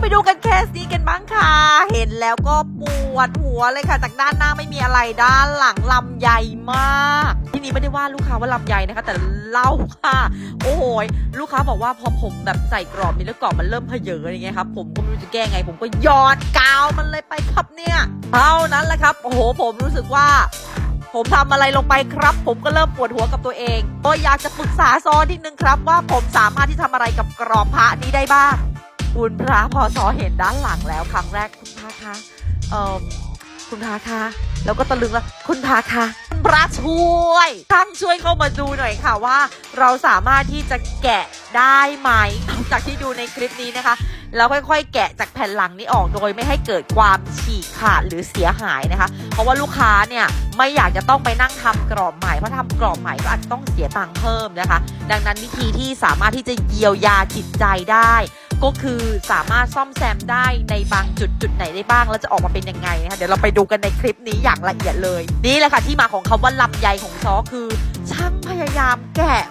ไปดูกันแคสนี้กันบ้างค่ะ เห็นแล้วก็ปวดหัวเลยค่ะ จากด้านหน้าไม่มีอะไรด้านหลังลำใหญ่มาก ที่นี้ไม่ได้ว่าลูกค้าว่าลำใหญ่นะคะ แต่เล่าค่ะ โอ้โหลูกค้าบอกว่าพอผมแบบใส่กรอบนี้แล้วกรอบมันเริ่มเพเยออะไรเงี้ยครับผมก็ไม่รู้จะแก้ไง ผมก็ยอดกาวมันเลยไปครับเนี่ยเท่านั้นแหละครับโอ้โหผมรู้สึกว่าผมทำอะไรลงไปครับ ผมก็เริ่มปวดหัวกับตัวเองก็อยากจะปรึกษาซอนิดนึงครับ ว่าผมสามารถที่ทำอะไรกับกรอบพระนี้ได้บ้าง คุณพระพอซอเห็นด้านหลังแล้วครั้งแรกคุณพระคะเออคุณพระคะแล้วก็ตะลึงแล้วคุณพระคะคุณพระช่วยท่านช่วยเข้ามาดูหน่อยค่ะว่า เราสามารถที่จะแกะได้ไหมจากที่ดูในคลิปนี้นะคะแล้วค่อยๆ แกะจากแผ่นหลังนี้ออกโดยไม่ให้เกิดความฉีกขาดหรือเสียหายนะคะ เพราะว่าลูกค้าเนี่ยไม่อยากจะต้องไปนั่งทำกรอบใหม่เพราะทำกรอบใหม่ก็อาจจะต้องเสียตังค์เพิ่มนะคะ ดังนั้นวิธีที่สามารถที่จะเยียวยาจิตใจได้ ก็คือสามารถซ่อมแซมได้ในบางจุดจุดไหนได้บ้างแล้วจะออกมาเป็นยังไงนะคะเดี๋ยวเราไปดูกันในคลิปนี้อย่างละเอียดเลย นี่แหละค่ะที่มาของคำว่าลำไยของซอคือ ช่างพยายามแกะ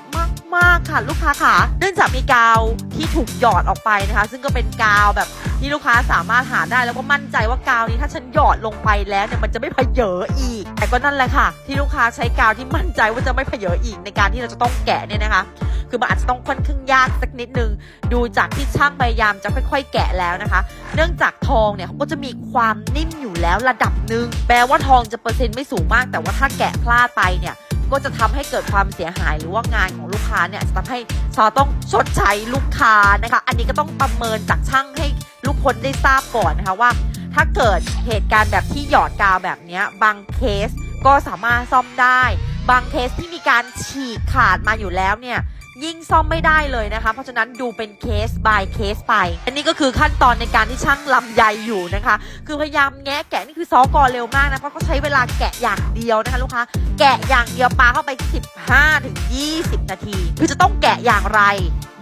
มากๆค่ะลูกค้าค่ะเนื่องจากมีกาวที่ถูกหยอดออกไปนะคะ ซึ่งก็เป็นกาวแบบที่ลูกค้าสามารถหาได้แล้วก็มั่นใจว่ากาวนี้ถ้าฉันหยอดลงไปแล้วเนี่ยมันจะไม่เพเยออีก แต่ก็นั่นแหละค่ะ ที่ลูกค้าใช้กาวที่มั่นใจว่าจะไม่เพเยออีกในการที่เราจะต้องแกะเนี่ยนะคะคือมันอาจจะต้องค่อนข้างยากสักนิดนึง ดูจากที่ช่างพยายามจะค่อย ๆ แกะแล้วนะคะ เนื่องจากทองเนี่ยเขาก็จะมีความนิ่มอยู่แล้วระดับหนึ่งแม้ว่าทองจะเปอร์เซ็นต์ไม่สูงมาก แต่ว่าถ้าแกะพลาดไปเนี่ยก็จะทำให้เกิดความเสียหายหรือว่างานของ ค้าเนี่ยจะทำให้ซอต้องชดใช้ลูกค้านะคะ อันนี้ก็ต้องประเมินจากช่างให้ลูกคนได้ทราบก่อนนะคะว่า ถ้าเกิดเหตุการณ์แบบที่หยอดกาวแบบนี้บางเคสก็สามารถซ่อมได้ บางเคสที่มีการฉีกขาดมาอยู่แล้วเนี่ยยิ่งซ่อมไม่ได้เลยนะคะ เพราะฉะนั้นดูเป็นเคส by เคสไป อันนี้ก็คือขั้นตอนในการที่ช่างลำใยอยู่นะคะ คือพยายามแงะแกะนี่คือซอกอเร็วมากนะ เพราะเขาใช้เวลาแกะอย่างเดียวนะคะลูกค้า แกะอย่างเดียวปลาเข้าไป 15ถึง20 นาที คือจะต้องแกะอย่างไร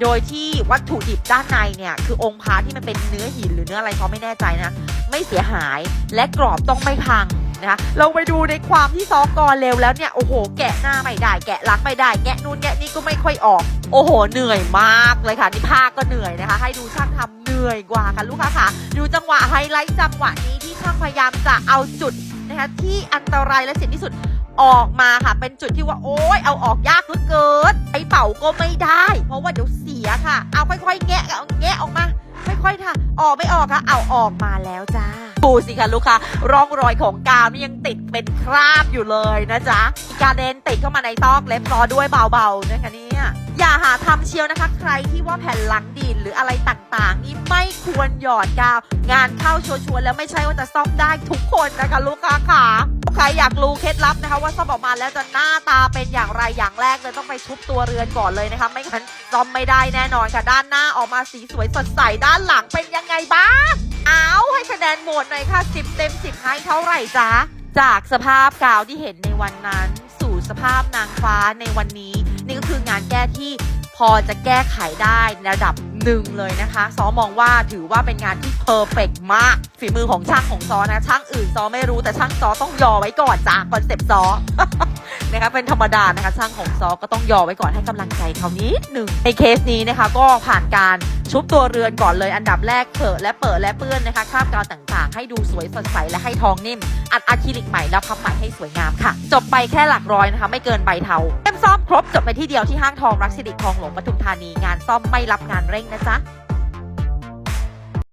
โดยที่วัตถุดิบด้านในเนี่ยคือองค์พระที่มันเป็นเนื้อหินหรือเนื้ออะไรเขาไม่แน่ใจนะ ไม่เสียหายและกรอบต้องไม่พัง นะคะเราไปดูในความที่ซอกอเร็วแล้วเนี่ยโอ้โห แกะหน้าไม่ได้แกะหลังไม่ได้แกะนู่นแกะนี่ก็ไม่ค่อยออก โอ้โห เหนื่อยมากเลยค่ะนี่ภาคก็เหนื่อยนะคะ ให้ดูช่างทำเหนื่อยกว่าค่ะลูกค้าค่ะ ดูจังหวะไฮไลท์จังหวะนี้ที่ช่างพยายามจะเอาจุดนะคะที่อันตรายและเสี่ยงที่สุดออกมาค่ะ เป็นจุดที่ว่าโอ๊ยเอาออกยากเหลือเกินไอเป่าก็ไม่ได้ เพราะว่าเดี๋ยวเสียค่ะ เอาค่อยๆ แงะแงะออกมา ค่อยๆค่ะ ออกไม่ออกค่ะ เอาออกมาแล้วจ้า ดูสิคะลูกค้าร่องรอยของกาวนี่ยังติดเป็นคราบอยู่เลยนะจ๊ะการเดนติดเข้ามาในซอกเล็บซอด้วยเบาๆนะคะเนี่ยอย่าหาทำเชียวนะคะ ใครที่ว่าแผ่นหลังดินหรืออะไรต่างๆ นี่ไม่ควรหยอดกาว งานเข้าชัวร์ๆแล้วไม่ใช่ว่าจะซ่อมได้ทุกคนนะคะลูกค้าค่ะใครอยากรู้เคล็ดลับนะคะ ว่าซ่อมออกมาแล้วจะหน้าตาเป็นอย่างไรอย่างแรกเลยต้องไปชุบตัวเรือนก่อนเลยนะคะ ไม่งั้นซ่อมไม่ได้แน่นอนค่ะ ด้านหน้าออกมาสีสวยสดใสด้านหลังเป็นยังไงบ้าง โหวตหน่อยค่ะ 10 เต็ม 10 ให้เท่าไหร่จ๊ะ จากสภาพกาวที่เห็นในวันนั้น สู่สภาพนางฟ้าในวันนี้ นี่ก็คืองานแก้ที่พอจะแก้ไขได้ในระดับหนึ่งเลยนะคะซอมองว่าถือว่าเป็นงานที่เพอร์เฟกมาก ฝีมือของช่างของซอนะ ช่างอื่นซอไม่รู้แต่ช่างซอต้องยอไว้ก่อนจ้ะคอนเซปต์ซอ นะคะเป็นธรรมดานะคะช่างของซอก็ต้องยอไว้ก่อนให้กำลังใจเขานิดหนึ่งในเคสนี้นะคะก็ผ่านการชุบตัวเรือนก่อนเลยอันดับแรกเผอะและเปิดและเปื้อนนะคะคราบกาวต่างๆ ให้ดูสวยสดใสและให้ทองนิ่ม อัดอะคริลิกใหม่แล้วพับใหม่ให้สวยงามค่ะ จบไปแค่หลักร้อยนะคะ ไม่เกินใบเทาเต็มซ่อมครบจบในที่เดียวที่ห้างทองรักสิริทองหลวงปทุมธานีงานซ่อมไม่รับงานเร่งนะจ๊ะ